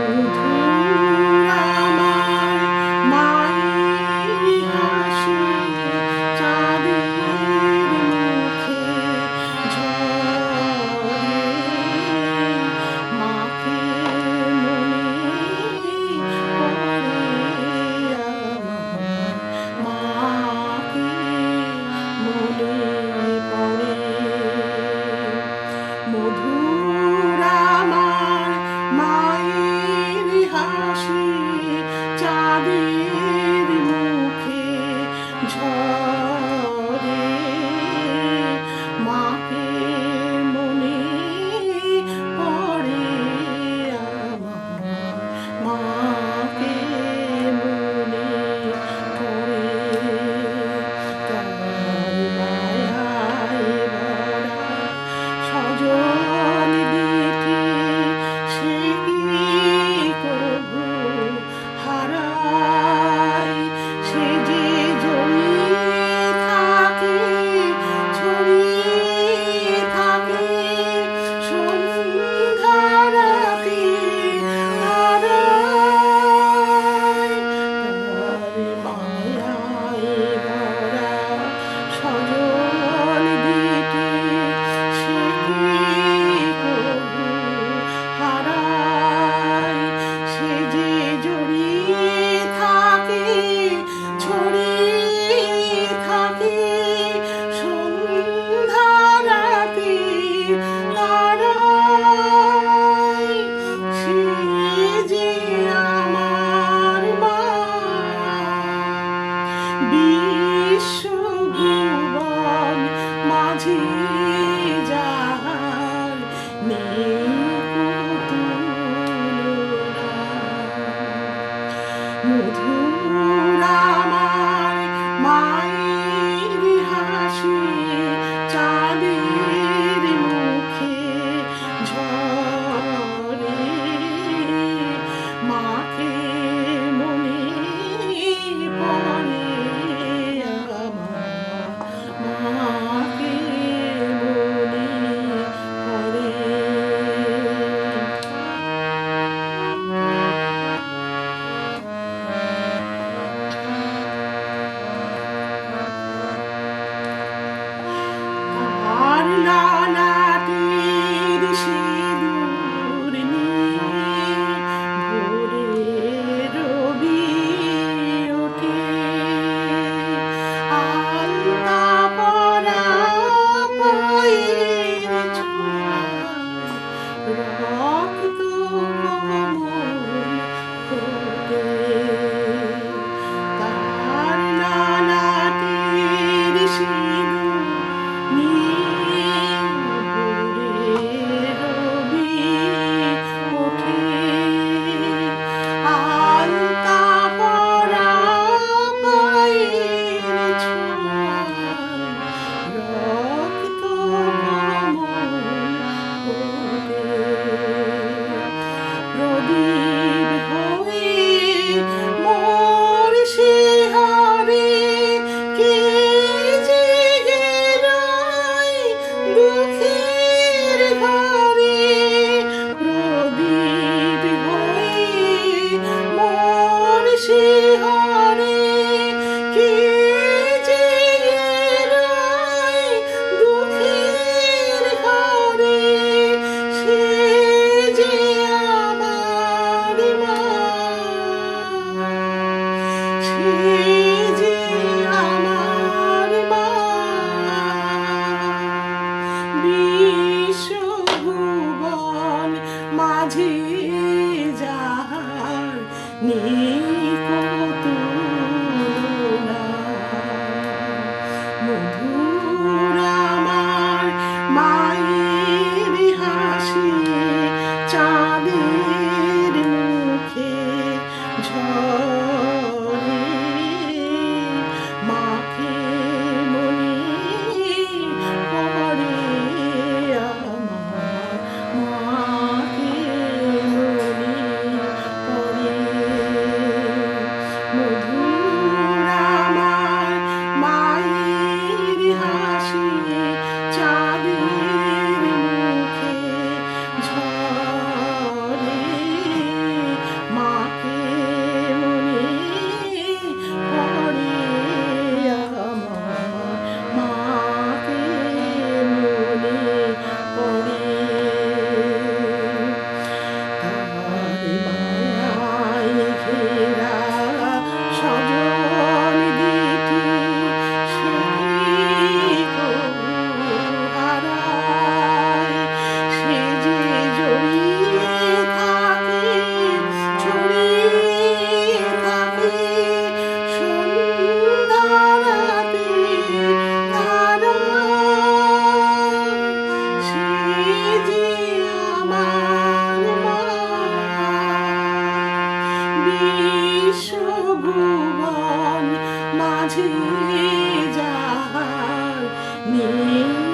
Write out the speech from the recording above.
Amen. তাদের মুখে ঝড় me. 心。মধুরামার মায়ের হাসি চাঁদের 哎呀妈 মাঝে যাহার নীল